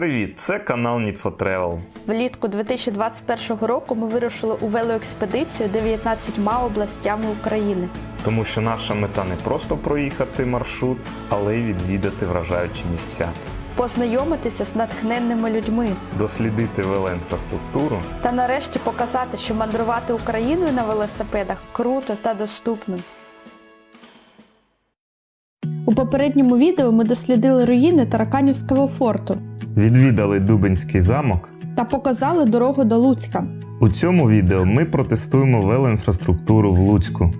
Привіт, це канал Need for Travel. Влітку 2021 року ми вирушили у велоекспедицію 19 областями України. Тому що наша мета не просто проїхати маршрут, але й відвідати вражаючі місця, Познайомитися з натхненними людьми дослідити велоінфраструктуру та нарешті показати, що мандрувати Україною на велосипедах круто та доступно. У попередньому відео ми дослідили руїни Тараканівського форту відвідали Дубинський замок. та показали дорогу до Луцька. У цьому відео ми протестуємо велоінфраструктуру в Луцьку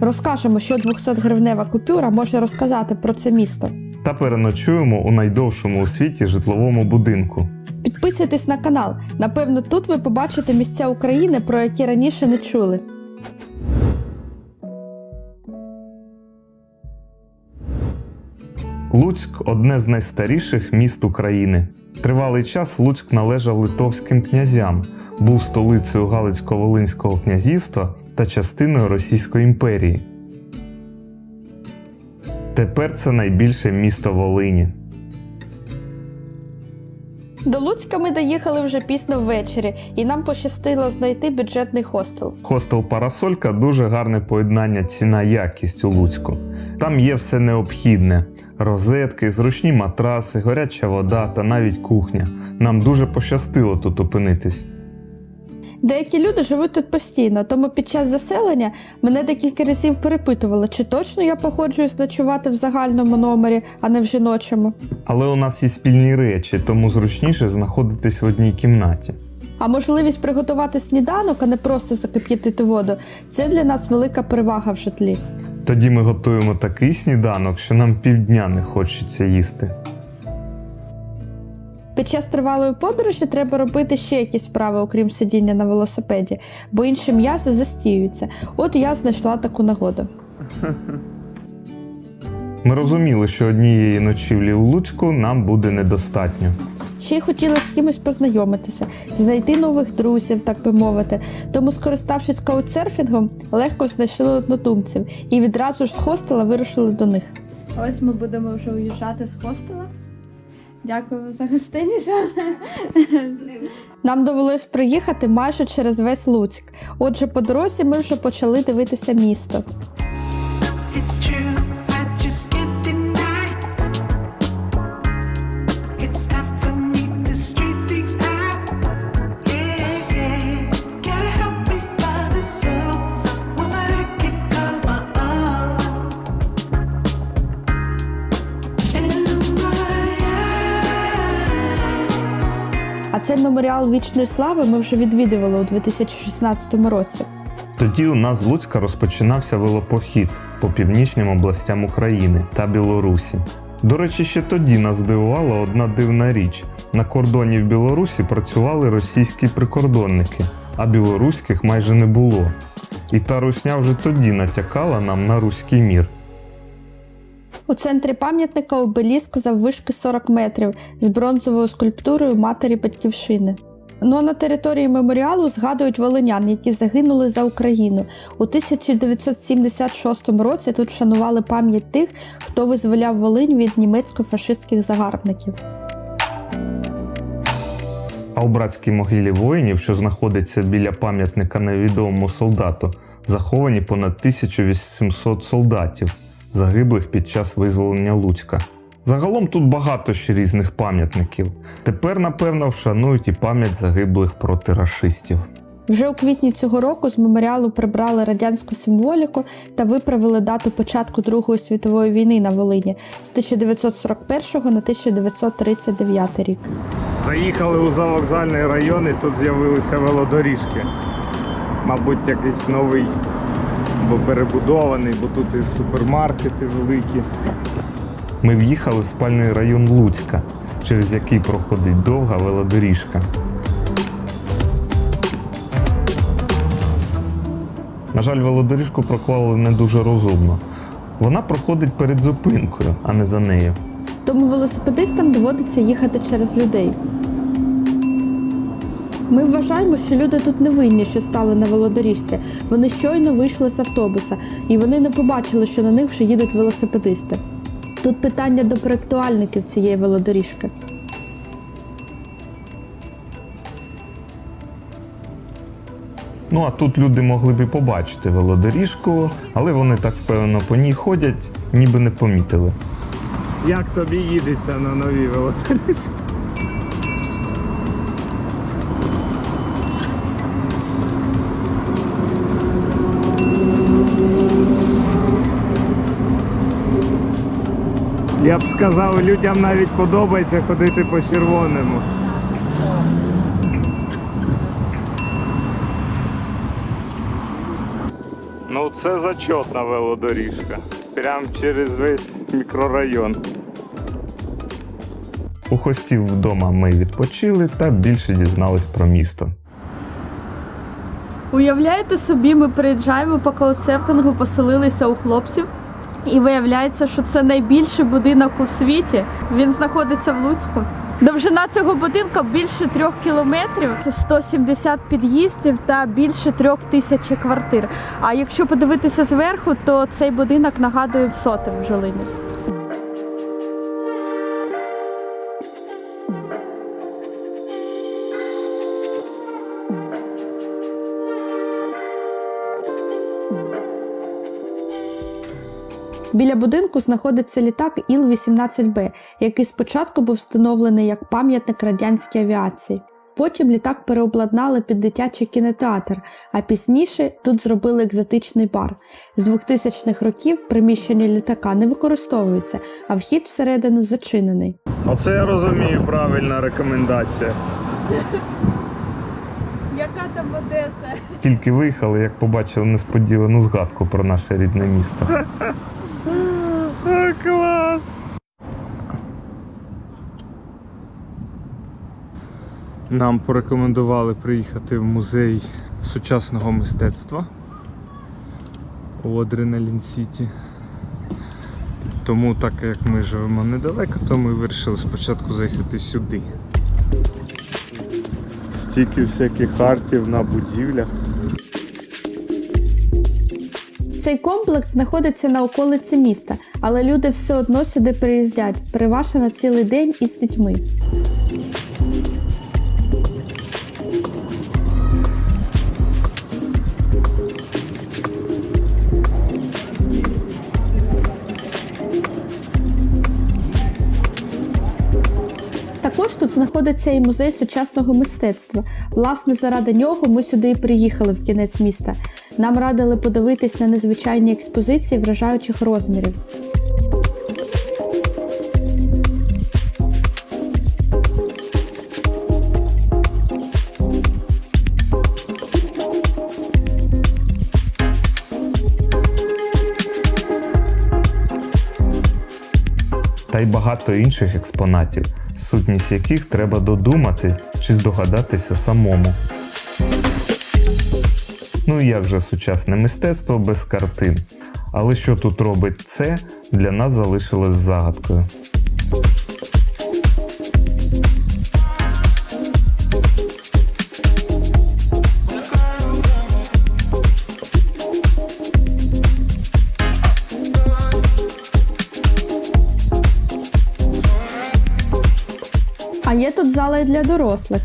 Розкажемо, що 200-гривнева купюра може розказати про це місто. та переночуємо у найдовшому у світі житловому будинку. Підписуйтесь на канал. Напевно, тут ви побачите місця України, про які раніше не чули. Луцьк одне з найстаріших міст України. Тривалий час Луцьк належав литовським князям, був столицею Галицько-Волинського князівства та частиною Російської імперії. Тепер це найбільше місто Волині. До Луцька ми доїхали вже пізно ввечері, і нам пощастило знайти бюджетний хостел. Хостел Парасолька дуже гарне поєднання ціна-якість у Луцьку. Там є все необхідне: розетки, зручні матраси, гаряча вода та навіть кухня. Нам дуже пощастило тут опинитись. Деякі люди живуть тут постійно, тому під час заселення мене декілька разів перепитували, чи точно я погоджуюсь ночувати в загальному номері, а не в жіночому. Але у нас є спільні речі, тому зручніше знаходитись в одній кімнаті. А можливість приготувати сніданок, а не просто закип'ятити воду це для нас велика перевага в житлі. Тоді ми готуємо такий сніданок, що нам півдня не хочеться їсти. Під час тривалої подорожі треба робити ще якісь справи, окрім сидіння на велосипеді, бо інше м'ясо застіюється. От я знайшла таку нагоду. Ми розуміли, що однієї ночівлі у Луцьку нам буде недостатньо. Ще й хотіла з кимось познайомитися, знайти нових друзів, так би мовити. Тому, скориставшись каучсерфінгом, легко знайшли однодумців і відразу ж з хостела вирушили до них. Ось ми будемо вже уїжджати з хостела. Дякую за гостинність. Нам довелось проїхати майже через весь Луцьк. Отже, по дорозі ми вже почали дивитися місто. It's true, А цей меморіал вічної слави ми вже відвідували у 2016 році. Тоді у нас з Луцька розпочинався велопохід по північним областям України та Білорусі. До речі, ще тоді нас здивувала одна дивна річ: на кордоні в Білорусі працювали російські прикордонники, а білоруських майже не було. І та русня вже тоді натякала нам на руський мір. У центрі пам'ятника обеліск заввишки 40 метрів з бронзовою скульптурою матері батьківщини. Ну а на території меморіалу згадують волинян, які загинули за Україну. У 1976 році тут шанували пам'ять тих, хто визволяв Волинь від німецько-фашистських загарбників. А у братській могилі воїнів, що знаходиться біля пам'ятника невідомому солдату, заховані понад 1800 солдатів, загиблих під час визволення Луцька. Загалом тут багато ще різних пам'ятників. Тепер, напевно, вшанують і пам'ять загиблих проти рашистів. Вже у квітні цього року з меморіалу прибрали радянську символіку та виправили дату початку Другої світової війни на Волині з 1941 на 1939 рік. Заїхали у завокзальний район і тут з'явилися велодоріжки. Мабуть, якийсь новий або перебудований, бо тут і супермаркети великі. Ми в'їхали в спальний район Луцька, через який проходить довга велодоріжка. На жаль, велодоріжку проклали не дуже розумно. Вона проходить перед зупинкою, а не за нею. Тому велосипедистам доводиться їхати через людей. Ми вважаємо, що люди тут не винні, що стали на велодоріжці. Вони щойно вийшли з автобуса, і вони не побачили, що на них вже їдуть велосипедисти. Тут питання до проектуальників цієї велодоріжки. Ну а тут люди могли б і побачити велодоріжку, але вони так впевнено по ній ходять, ніби не помітили. Як тобі їдеться на новій велодоріжці? Я б сказав, людям навіть подобається ходити по червоному. Ну це зачетна велодоріжка. Прям через весь мікрорайон. У хостів вдома ми відпочили та більше дізнались про місто. Уявляєте собі, ми приїжджаємо по каучсерфінгу, поселилися у хлопців, і виявляється, що це найбільший будинок у світі. Він знаходиться в Луцьку. Довжина цього будинку більше трьох кілометрів, це 170 під'їздів та більше трьох тисяч квартир. А якщо подивитися зверху, то цей будинок нагадує сотень в Жилині. Біля будинку знаходиться літак Іл-18Б, який спочатку був встановлений як пам'ятник радянській авіації. Потім літак переобладнали під дитячий кінотеатр, а пізніше тут зробили екзотичний бар. З 2000-х років приміщення літака не використовується, а вхід всередину зачинений. Оце я розумію правильна рекомендація. Яка там Одеса? Тільки виїхали, як побачили несподівану згадку про наше рідне місто. Нам порекомендували приїхати в музей сучасного мистецтва у Адреналін Сіті. Тому, так як ми живемо недалеко, то ми вирішили спочатку заїхати сюди. Стільки всяких артів на будівлях. Цей комплекс знаходиться на околиці міста, але люди все одно сюди приїздять, переважно на цілий день із дітьми. Знаходиться і музей сучасного мистецтва. Власне, заради нього ми сюди і приїхали в кінець міста. Нам радили подивитись на незвичайні експозиції вражаючих розмірів. та й багато інших експонатів, сутність яких треба додумати чи здогадатися самому. Ну і як же сучасне мистецтво без картин. Але що тут робить це, для нас залишилось загадкою. Для дорослих.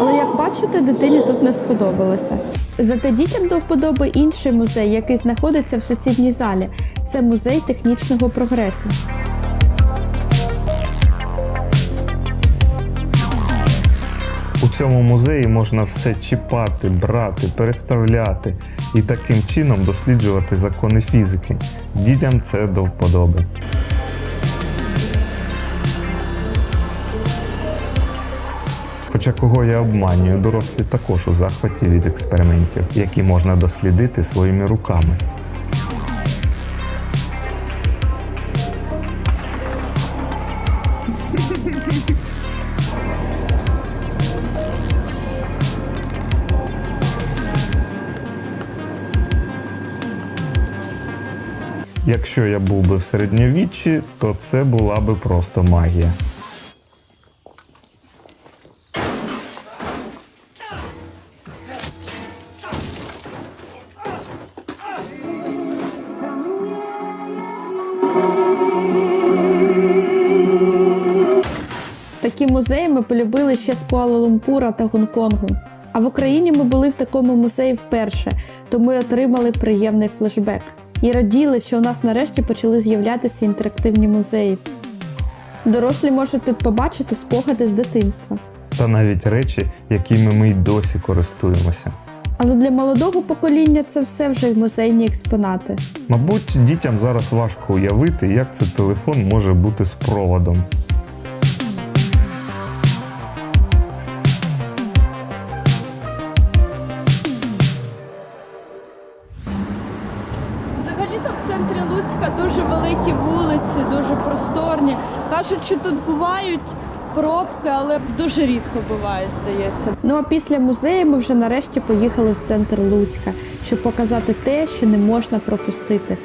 Але як бачите, дитині тут не сподобалося. Зате дітям до вподоби інший музей, який знаходиться в сусідній залі. Це музей технічного прогресу. У цьому музеї можна все чіпати, брати, переставляти і таким чином досліджувати закони фізики. Дітям це до вподоби. Хоча кого я обманюю, дорослі також у захваті від експериментів, які можна дослідити своїми руками. Якщо я був би в середньовіччі, то це була би просто магія. Такі музеї ми полюбили ще з Куала-Лумпура та Гонконгу. А в Україні ми були в такому музеї вперше, тому й отримали приємний флешбек. І раділи, що у нас нарешті почали з'являтися інтерактивні музеї. Дорослі можуть тут побачити спогади з дитинства. Та навіть речі, якими ми й досі користуємося. Але для молодого покоління це все вже музейні експонати. Мабуть, дітям зараз важко уявити, як це телефон може бути з проводом. Що тут бувають пробки, але дуже рідко буває, здається. Ну а після музею ми вже нарешті поїхали в центр Луцька, щоб показати те, що не можна пропустити.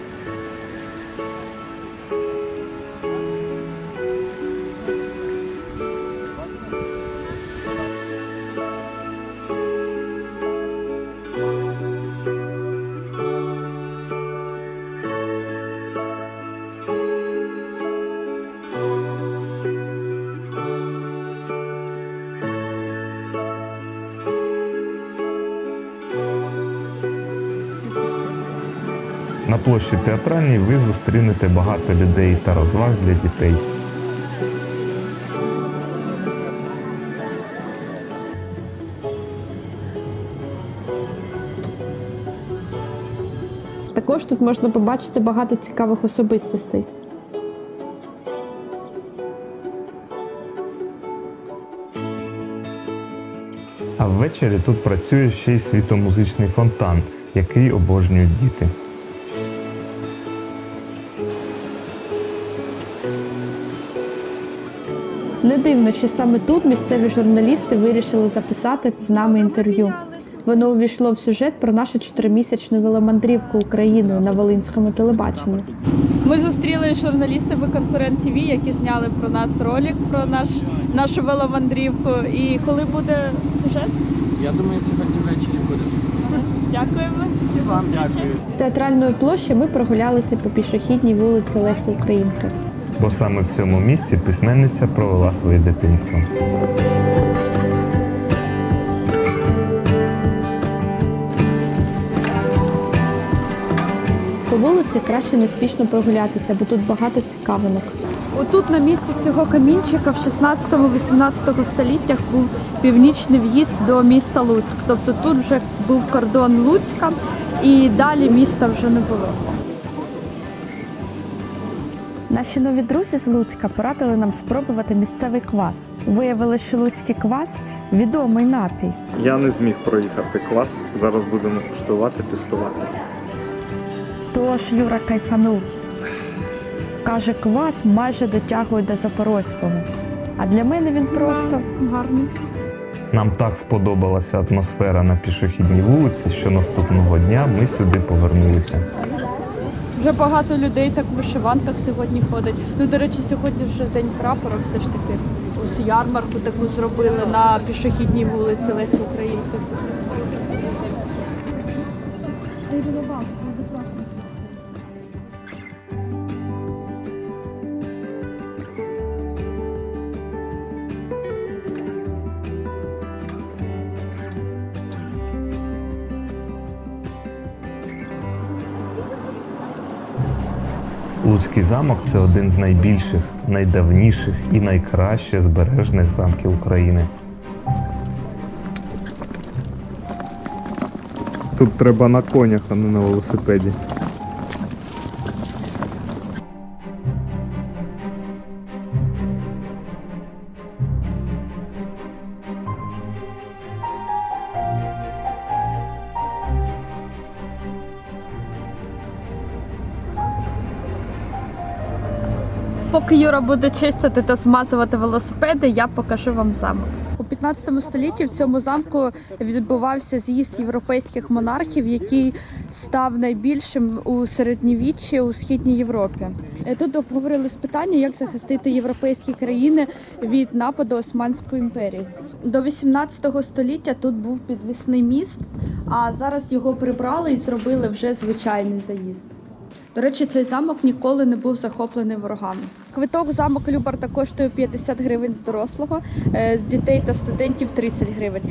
Площі театральній ви зустрінете багато людей та розваг для дітей. Також тут можна побачити багато цікавих особистостей. А ввечері тут працює ще й світомузичний фонтан, який обожнюють діти. Не дивно, що саме тут місцеві журналісти вирішили записати з нами інтерв'ю. Воно увійшло в сюжет про нашу чотиримісячну веломандрівку Україною на Волинському телебаченні. Ми зустріли журналістами конкурент ТВ, які зняли про нас ролик про наш нашу веломандрівку. І коли буде сюжет? Я думаю, сьогодні ввечері буде. Дякуємо. І вам дякую. З театральної площі ми прогулялися по пішохідній вулиці Лесі Українки. Бо саме в цьому місці письменниця провела своє дитинство. По вулиці краще неспішно прогулятися, бо тут багато цікавинок. Отут на місці цього камінчика в 16-18 століттях був північний в'їзд до міста Луцьк. Тобто тут вже був кордон Луцька і далі міста вже не було. Наші нові друзі з Луцька порадили нам спробувати місцевий квас. Виявили, що луцький квас відомий напій. Я не зміг проїхати клас. Зараз будемо куштувати, тестувати. Тож Юра кайфанув. Каже, квас майже дотягує до Запорозького. А для мене він просто гарний. Нам так сподобалася атмосфера на пішохідній вулиці, що наступного дня ми сюди повернулися. Вже багато людей так в вишиванках сьогодні ходить. Ну, до речі, сьогодні вже день прапора, все ж таки. Ось ярмарку таку зробили на пішохідній вулиці Лесі Українки. Луцький замок це один з найбільших, найдавніших і найкраще збережених замків України. Тут треба на конях, а не на велосипеді. Поки Юра буде чистити та змазувати велосипеди, я покажу вам замок. У 15 столітті в цьому замку відбувався з'їзд європейських монархів, який став найбільшим у середньовіччі у східній Європі. Е, Тут обговорили з питання, як захистити європейські країни від нападу Османської імперії. До 18 століття тут був підвісний міст, а зараз його прибрали і зробили вже звичайний заїзд. До речі, цей замок ніколи не був захоплений ворогами. Квиток замок Любарта коштує 50 гривень з дорослого, е, з дітей та студентів 30 гривень.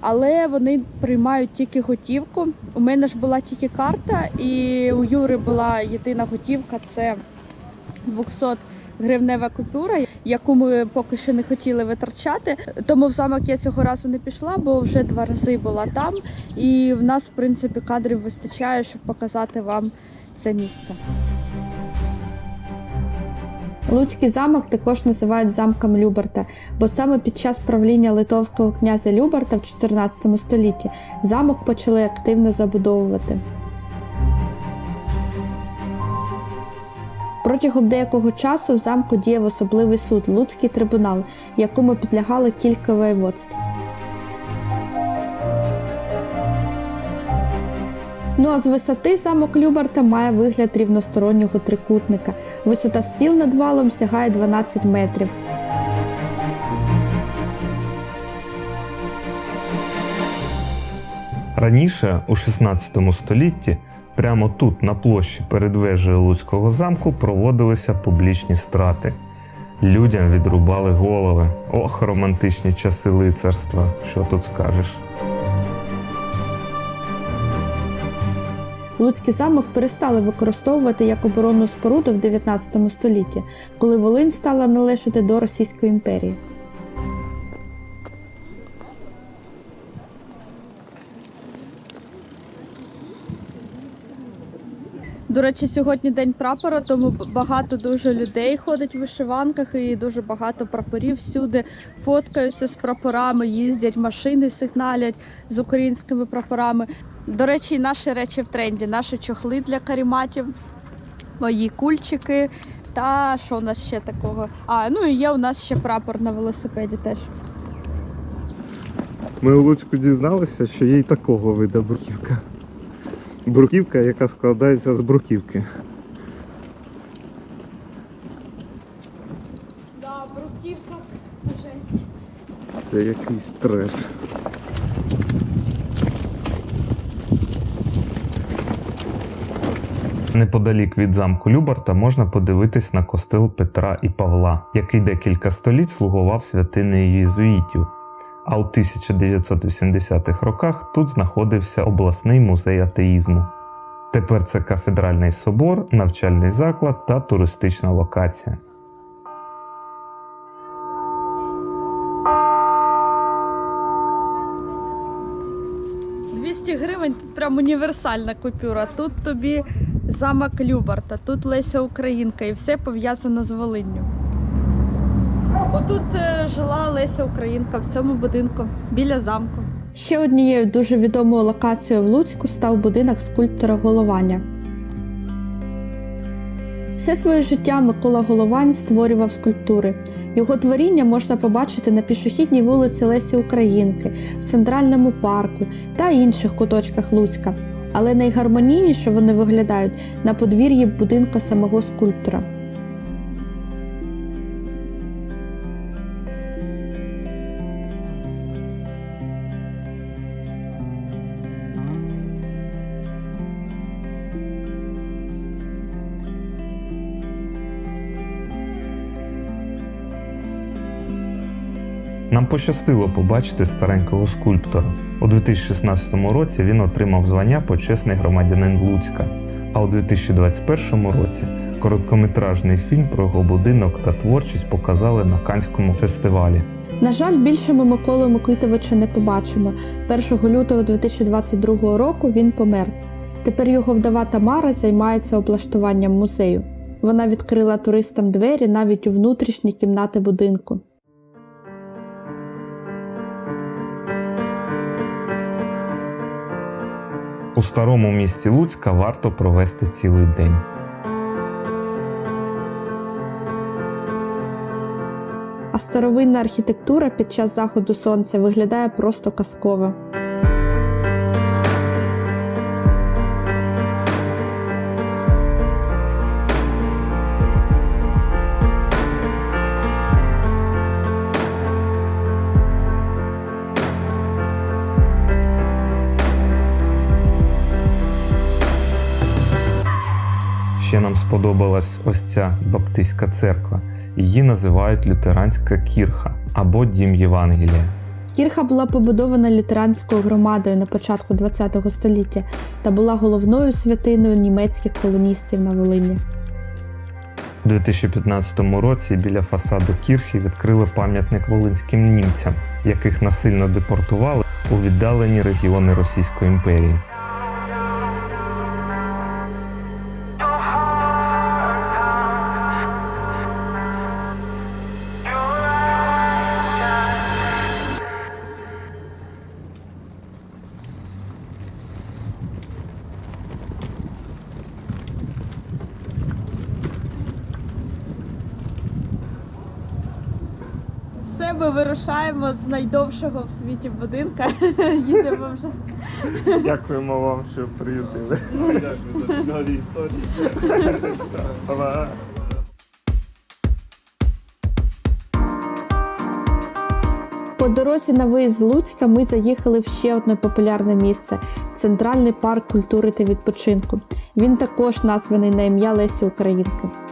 Але вони приймають тільки готівку. У мене ж була тільки карта, і у Юри була єдина готівка це 200 гривнева купюра, яку ми поки що не хотіли витрачати. Тому в замок я цього разу не пішла, бо вже два рази була там. І в нас, в принципі, кадрів вистачає, щоб показати вам це місце. Луцький замок також називають замком Люберта, бо саме під час правління литовського князя Люберта в 14 столітті замок почали активно забудовувати. Протягом деякого часу в замку діяв особливий суд Луцький трибунал, якому підлягало кілька воєводств. Ну а з висоти замок Любарта має вигляд рівностороннього трикутника. Висота стіл над валом сягає 12 метрів. Раніше, у 16 столітті, прямо тут, на площі перед вежею Луцького замку, проводилися публічні страти. Людям відрубали голови. Ох, романтичні часи лицарства, що тут скажеш. Луцький замок перестали використовувати як оборонну споруду в 19 столітті, коли Волинь стала належати до Російської імперії. До речі, сьогодні день прапора, тому багато дуже людей ходить в вишиванках і дуже багато прапорів всюди фоткаються з прапорами, їздять машини, сигналять з українськими прапорами. До речі, наші речі в тренді, наші чохли для каріматів, мої кульчики. Та що у нас ще такого? А, ну і є у нас ще прапор на велосипеді теж. Ми у Луцьку дізналися, що є й такого вида бруківка. Бруківка, яка складається з бруківки. Да, бруківка, жесть. Це якийсь треш. Неподалік від замку Любарта можна подивитись на костел Петра і Павла, який декілька століть слугував святинею єзуїтів. А у 1980-х роках тут знаходився обласний музей атеїзму. Тепер це кафедральний собор, навчальний заклад та туристична локація. – 200 гривень тут прям універсальна купюра. Тут тобі замок Любарта, тут Леся Українка і все пов'язано з Волинню. Отут е, жила Леся Українка в цьому будинку біля замку. Ще однією дуже відомою локацією в Луцьку став будинок скульптора Голованя. Все своє життя Микола Головань створював скульптури. Його творіння можна побачити на пішохідній вулиці Лесі Українки, в центральному парку та інших куточках Луцька. Але найгармонійніше вони виглядають на подвір'ї будинку самого скульптора. Нам пощастило побачити старенького скульптора. У 2016 році він отримав звання почесний громадянин Луцька, а у 2021 році короткометражний фільм про його будинок та творчість показали на Канському фестивалі. На жаль, більше ми Миколу Микитовича не побачимо. 1 лютого 2022 року він помер. Тепер його вдова Тамара займається облаштуванням музею. Вона відкрила туристам двері навіть у внутрішні кімнати будинку. У старому місті Луцька варто провести цілий день. А старовинна архітектура під час заходу сонця виглядає просто казково. Ще нам сподобалась ось ця баптистська церква. Її називають лютеранська кірха або дім Євангелія. Кірха була побудована лютеранською громадою на початку ХХ століття та була головною святиною німецьких колоністів на Волині. У 2015 році біля фасаду кірхи відкрили пам'ятник волинським німцям, яких насильно депортували у віддалені регіони Російської імперії. Ми вирушаємо з найдовшого в світі будинка. Їдемо вже. Дякуємо вам, що приютили. Дякую за цікаві історії. По дорозі на виїзд з Луцька ми заїхали в ще одне популярне місце центральний парк культури та відпочинку. Він також названий на ім'я Лесі Українки.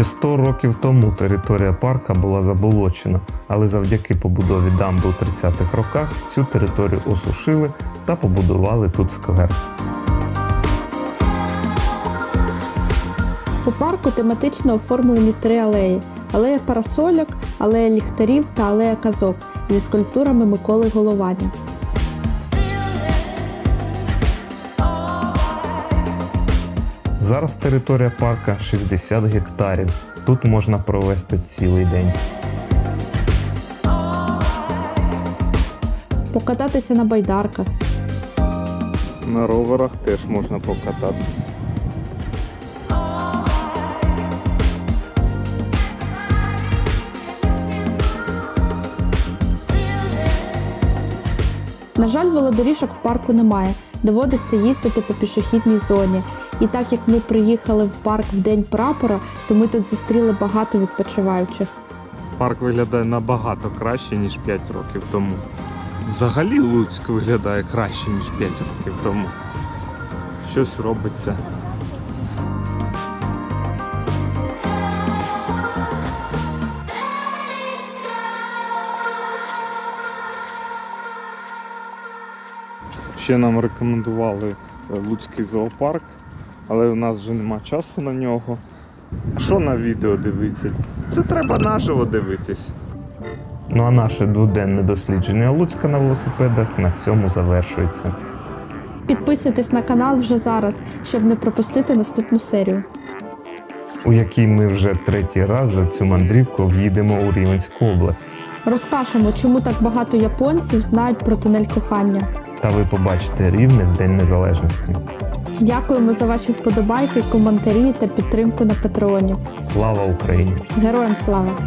Ще 100 років тому територія парка була заболочена, але завдяки побудові дамби у 30-х роках цю територію осушили та побудували тут сквер. У парку тематично оформлені три алеї: алея парасольок, алея ліхтарів та алея казок зі скульптурами Миколи Голованя. Зараз територія парка 60 гектарів. Тут можна провести цілий день. Покататися на байдарках, На роверах теж можна покатати. На жаль, велодоріжок в парку немає. Доводиться їздити по пішохідній зоні. І так як ми приїхали в парк в день прапора, то ми тут зустріли багато відпочиваючих. Парк виглядає набагато краще, ніж 5 років тому. Взагалі Луцьк виглядає краще, ніж 5 років тому. Щось робиться. Ще нам рекомендували е, Луцький зоопарк, але у нас вже нема часу на нього. А що на відео дивитися? Це треба наживо дивитись. Ну а наше дводенне дослідження Луцька на велосипедах на цьому завершується. Підписуйтесь на канал вже зараз, щоб не пропустити наступну серію. у якій ми вже третій раз за цю мандрівку в'їдемо у Рівенську область. Розкажемо, чому так багато японців знають про тунель кохання. Та ви побачите рівне в День Незалежності. Дякуємо за ваші вподобайки, коментарі та підтримку на Патреоні. Слава Україні! Героям слава!